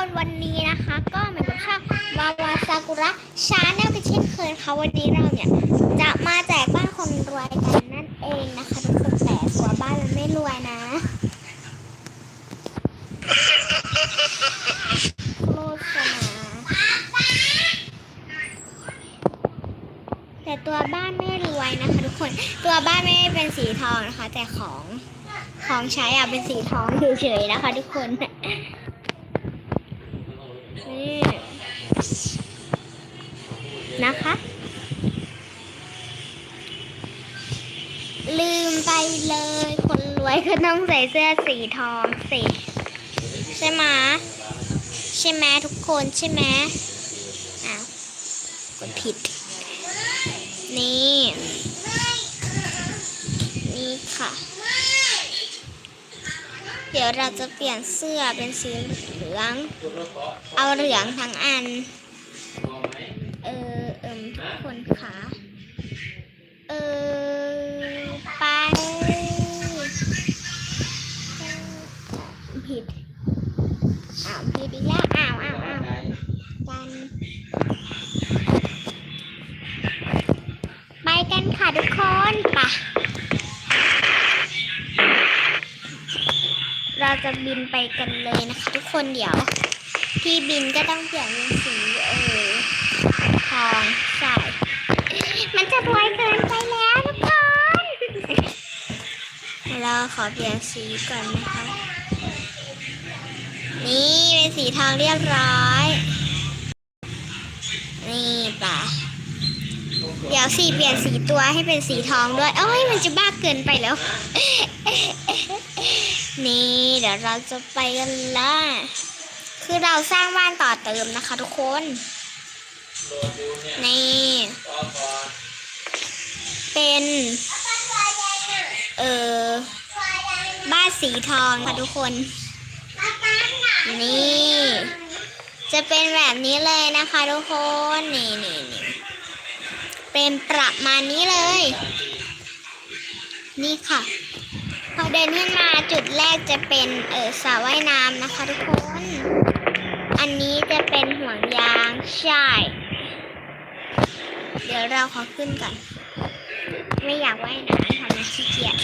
คนวันนี้นะคะ ก็เหมือนกับช่องวาวาซากุระชาแนลเป็นเช่นเคยค่ะวันนี้เราเนี่ย จะมาแจกบ้านคนรวยกันนั่นเองนะคะทุกคนแต่ตัวบ้านมันไม่รวยนะโฆษณาแต่ตัวบ้านไม่รวยนะคะ ทุกคนตัวบ้านไม่ได้เป็นสีทองนะคะ แต่ของของใช้อะเป็นสีทองเฉยๆนะคะ ทุกคน นะคะ ลืมไปเลย คนรวยก็ต้องใส่เสื้อสีทองสิใช่ไหมใช่ไหมทุกคนใช่ไหมอ้าวกดผิด นี่ นี่ค่ะ เดี๋ยวเราจะเปลี่ยนเสื้อเป็นสีเหลือง เอาเหลืองทั้งอัน เออ เอิมทุกคนคะเออไปผิดอ้าวผิดอีกแล้วอ้าวอ้าวอ้าวกันไปกันค่ะทุกคนไปะเราจะบินไปกันเลยนะคะ ทุกคนเดี๋ยว ที่บินก็ต้องเปลี่ยนเป็นสีเออ องใช่มันจะรวยเกินไปแล้วทุกคนเราขอเปลี่ยนสีก่อนนะคะ นี่เป็นสีทองเรียบร้อย นี่ป่ะ เดี๋ยวสีเปลี่ยนสีตัวให้เป็นสีทองด้วยเอ้ยมันจะบ้าเกินไปแล้ว นี่เดี๋ยวเราจะไปกันละคือเราสร้างบ้านต่อเติมนะคะทุกคน นี่ เป็น เออบ้านสีทองค่ะทุกคน นี่ จะเป็นแบบนี้เลยนะคะทุกคน นี่นี่นี่เป็นประมาณนี้เลย นี่ค่ะ พอเดินขึ้นมาจุดแรกจะเป็นเออสระว่ายน้ำนะคะทุกคน อันนี้จะเป็นห่วงยางใช่ เดี๋ยวเราขอขึ้นก่อน ไม่อยากว่ายน้ำทำไมขี้เกียจ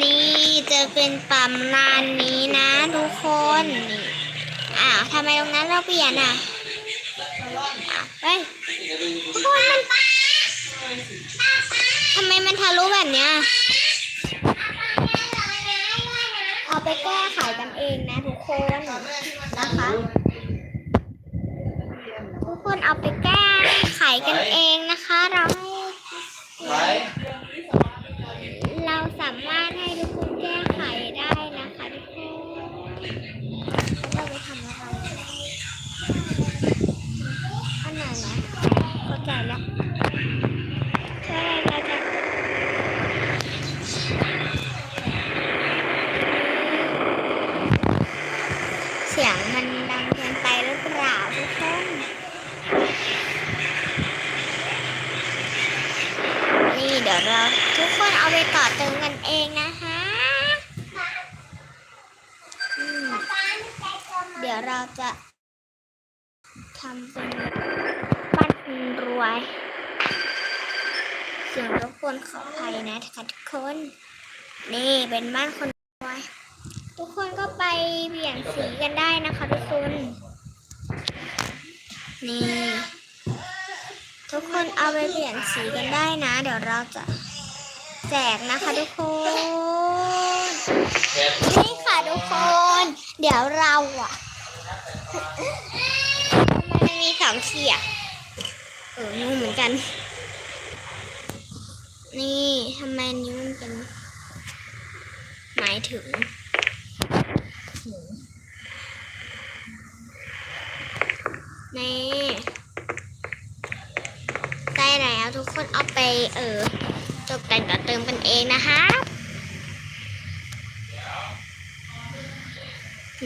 นี่จะเป็นประมนาณนี้นะทุกคนนี่อ้าวทำไมตรงนั้นเราเปลี่ยนอะอ้าวเฮ้ยทุกคนมันทำไมมันทะลุแบบเนี้ยเอาไปแก้ไขกันเองนะทุกคนนะคะ ทุกคนเอาไปแก้ไขกันเองนะคะ เราให้เราสามารถให้ทุกคนแก้ไขได้นะคะทุกคนเราไปทำอะไรอันไหนนะเข้าใจแล้วแล้วเราจะ เสียงมันดังเกินไปหรือเปล่าทุกคน นี่เดี๋ยวเราทุกคนเอาไปต่อเติมกันเองนะคะอืมเดี๋ยวเราจะทำเป็นบ้านคนรวยเสียงรบกวนขออภัยนะคะทุกคน นี่เป็นบ้านคนรวย ทุกคนก็ไปเปลี่ยนสีกันได้นะคะทุกคน นี่ ทุกคนเอาไปเปลี่ยนสีกันได้นะ เดี๋ยวเราจะแจกนะคะทุกคน นี่ค่ะทุกคน เดี๋ยวเราอะ ทำไมมันมีสองขีอะเอองงเหมือนกัน นี่ทำไมนิ้วมันเป็นหมายถึงนี่ได้แล้วทุกคนเอาไปเออตกแต่งต่อเติมกันเองนะคะ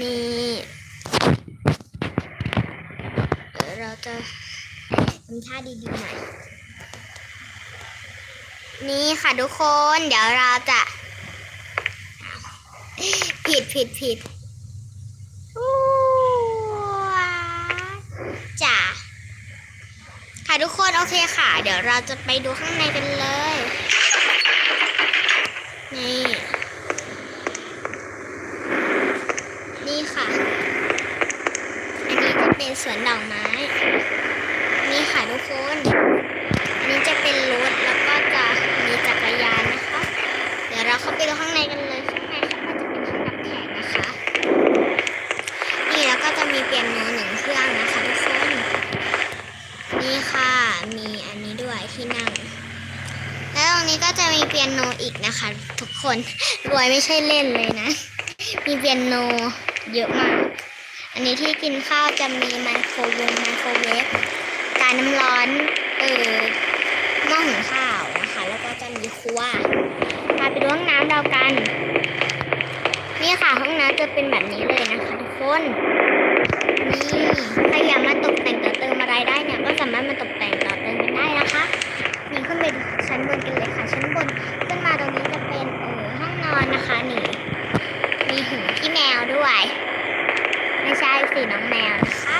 นี่ จะมีท่าดีๆหน่อยนี่ค่ะทุกคนเดี๋ยวเราจะ ผิดผิดผิดจ้ะค่ะทุกคนโอเคค่ะ เดี๋ยวเราจะไปดูข้างในกันเลย นี่ เป็นสวนดอกไม้ นี่ค่ะทุกคน อันนี้จะเป็นรถแล้วก็จะมีจักรยานนะคะ เดี๋ยวเราเข้าไปดูข้างในกันเลยข้างในเขาก็จะเป็นห้องรับแขกนะคะ นี่แล้วก็จะมีเปียโนหนึ่งเครื่องนะคะทุกคน นี่ค่ะ มีอันนี้ด้วยที่นั่ง แล้วตรงนี้ก็จะมีเปียโนอีกนะคะ ทุกคน รวยไม่ใช่เล่นเลยนะ มีเปียโนเยอะมาก นนี้ที่กินข้าวจะมีไมโครเวฟไมโครเวฟกาน้ำร้อนเออหม้อหุงข้าวนะคะ แล้วก็จะมีครัวพาไปดูห้องน้ำเรากัน นี่ค่ะห้องน้ำจะเป็นแบบนี้เลยนะคะ ทุกคนนี่ใครอยากมาตกแต่งต่อเติมอะไรได้เนี่ยก็สามารถมาตกแต่งต่อเติมกันได้นะคะ นี่ขึ้นไปดูชั้นบนกันเลยค่ะ ชั้นบนขึ้นมาตรงนี้จะเป็นเออห้องนอนนะคะนี่ มีหูที่แมวด้วย ไม่ใช่สีน้องแมวนะคะ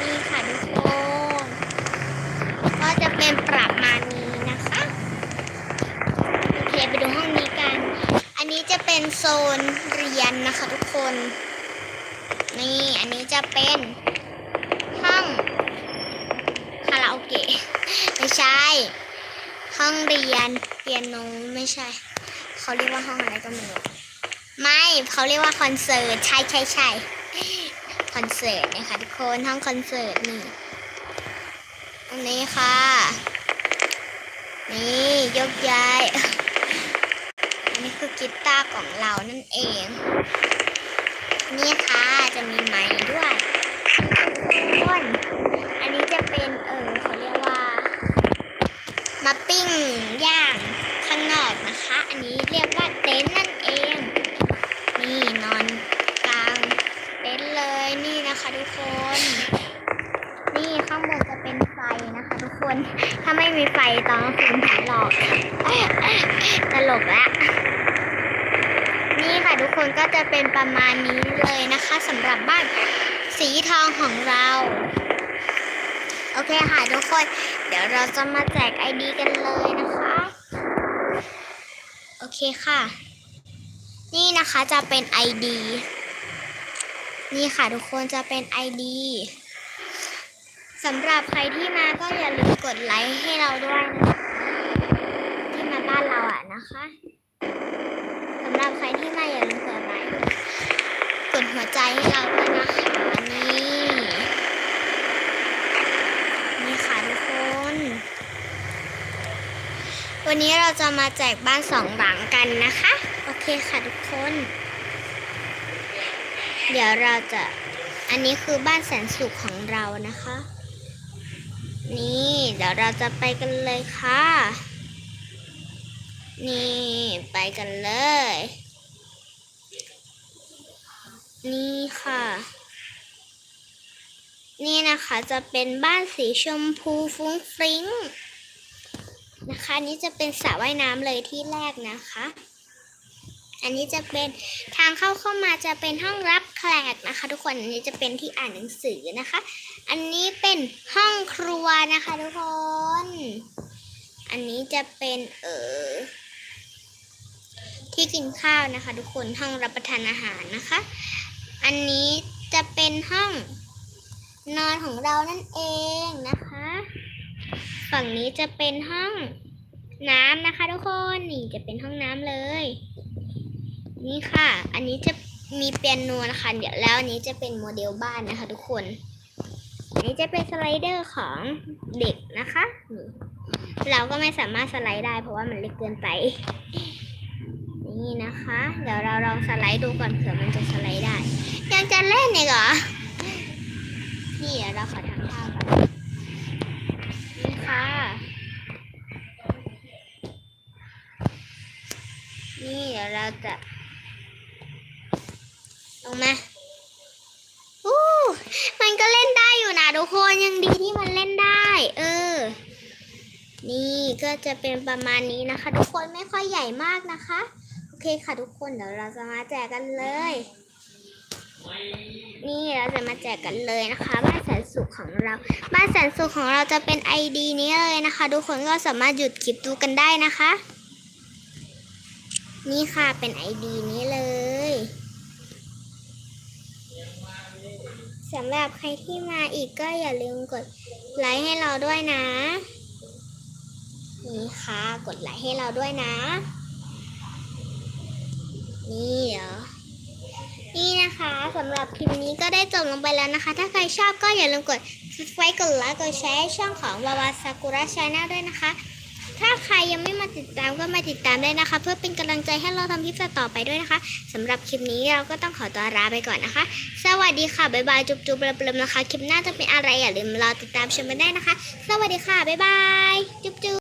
นี่ค่ะทุกคนก็จะเป็นประมาณนี้นะคะ โอเคไปดูห้องนี้กัน อันนี้จะเป็น โซนเรียนนะคะทุกคน นี่ อันนี้จะเป็นห้องคาราโอเกะไม่ใช่ ห้องเรียนเปียโนไม่ใช่ เขาเรียกว่าห้องอะไรก็ไม่รู้ไม่เขาเรียกว่าคอนเสิร์ต ใช่ใช่ใช่คอนเสิร์ตนะคะทุกคนห้องคอนเสิร์ตนี่ตรงนี้ค่ะ นี่ยกย้าย คือกีตาร์ของเรานั่นเอง นี่ค่ะจะมีไม้ด้วยทุกคนอันนี้จะเป็นเออเขาเรียกว่า มาปิ้งย่างข้างนอกนะคะ อันนี้เรียกว่าเต็นท์นั่นเอง นี่นอนกลางเต็นท์เลยนี่นะคะทุกคน นี่ข้างบนจะเป็นไฟนะคะทุกคน ถ้าไม่มีไฟตอนกลางคืนผีหลอกตลกละนี่ค่ะ ทุกคนก็จะเป็นประมาณนี้เลยนะคะสำหรับบ้านสีทองของเรา โอเคค่ะทุกคน เดี๋ยวเราจะมาแจกไอดีกันเลยนะคะ โอเคค่ะ นี่นะคะจะเป็น ID นี่ค่ะทุกคนจะเป็น ID สำหรับใครที่มาก็อย่าลืมกดไลค์ให้เราด้วยนะคะที่มาบ้านเราอะนะคะ ใครที่มาอย่าลืมกดไลค์กดหัวใจให้เราด้วยนะคะนี่นี่ค่ะทุกคน วันนี้เราจะมาแจกบ้านสองหลังกันนะคะ โอเคค่ะทุกคน เดี๋ยวเราจะอันนี้คือบ้านแสนสุขของเรานะคะ นี่เดี๋ยวเราจะไปกันเลยค่ะนี่ ไปกันเลย นี่ค่ะ นี่นะคะจะเป็นบ้านสีชมพูฟุ้งฟริ้งนะคะนนี้จะเป็นสระว่ายน้ำเลยที่แรกนะคะ อันนี้จะเป็นทางเข้าเข้ามาจะเป็นห้องรับแขกนะคะ ทุกคนอันนี้จะเป็นที่อ่านหนังสือนะคะ อันนี้เป็นห้องครัวนะคะทุกคน อันนี้จะเป็นเออที่กินข้าวนะคะ ทุกคนห้องรับประทานอาหารนะคะ อันนี้จะเป็นห้องนอนของเรานั่นเองนะคะ ฝั่งนี้จะเป็นห้องน้ำนะคะ ทุกคนนี่จะเป็นห้องน้ำเลย นี่ค่ะ อันนี้จะมีเปียโนนะคะ เดี๋ยวแล้วอันนี้จะเป็นโมเดลบ้านนะคะ ทุกคน อันนี้จะเป็นสไลเดอร์ของเด็กนะคะ เราก็ไม่สามารถสไลด์ได้เพราะว่ามันเล็กเกินไป นี่นะคะ เดี๋ยวเราลองสไลด์ดูก่อนเผื่อมันจะสไลด์ได้ ยังจะเล่นอีกเหรอ นี่เดี๋ยวเราขอทำท่าก่อนนี่ค่ะ นี่เดี๋ยวเราจะลงมาอู้มันก็เล่นได้อยู่นะทุกคนยังดีที่มันเล่นได้ เออ นี่ก็จะเป็นประมาณนี้นะคะ ทุกคนไม่ค่อยใหญ่มากนะคะ เคค่ะทุกคนเดี๋ยวเราจะมาแจกกันเลย นี่เราจะมาแจกกันเลยนะคะ บ้านแสนสุขของเรา บ้านแสนสุขของเราจะเป็น ID นี้เลยนะคะ ทุกคนก็สามารถหยุดคลิปดูกันได้นะคะ นี่ค่ะเป็น ID นี้เลยสำหรับใครที่มาอีกก็อย่าลืมกดไลค์ให้เราด้วยนะ นี่ค่ะ กดไลค์ให้เราด้วยนะ นี่เหรอ นี่นะคะสำหรับคลิปนี้ก็ได้จบลงไปแล้วนะคะ ถ้าใครชอบก็อย่าลืมกด subscribe กดไลค์กดแชร์ให้ช่องของวาวาซากุระชาแนลด้วยนะคะ ถ้าใครยังไม่มาติดตามก็มาติดตามได้นะคะ เพื่อเป็นกำลังใจให้เราทำคลิปต่อไปด้วยนะคะสำหรับคลิปนี้เราก็ต้องขอตัวลาไปก่อนนะคะ สวัสดีค่ะบ๊ายบายจุ๊บจุ๊บเบลๆนะคะคลิปหน้าจะเป็นอะไรอย่าลืมรอติดตามชมกันได้นะคะ สวัสดีค่ะบ๊ายบายจุ๊บจุ๊บ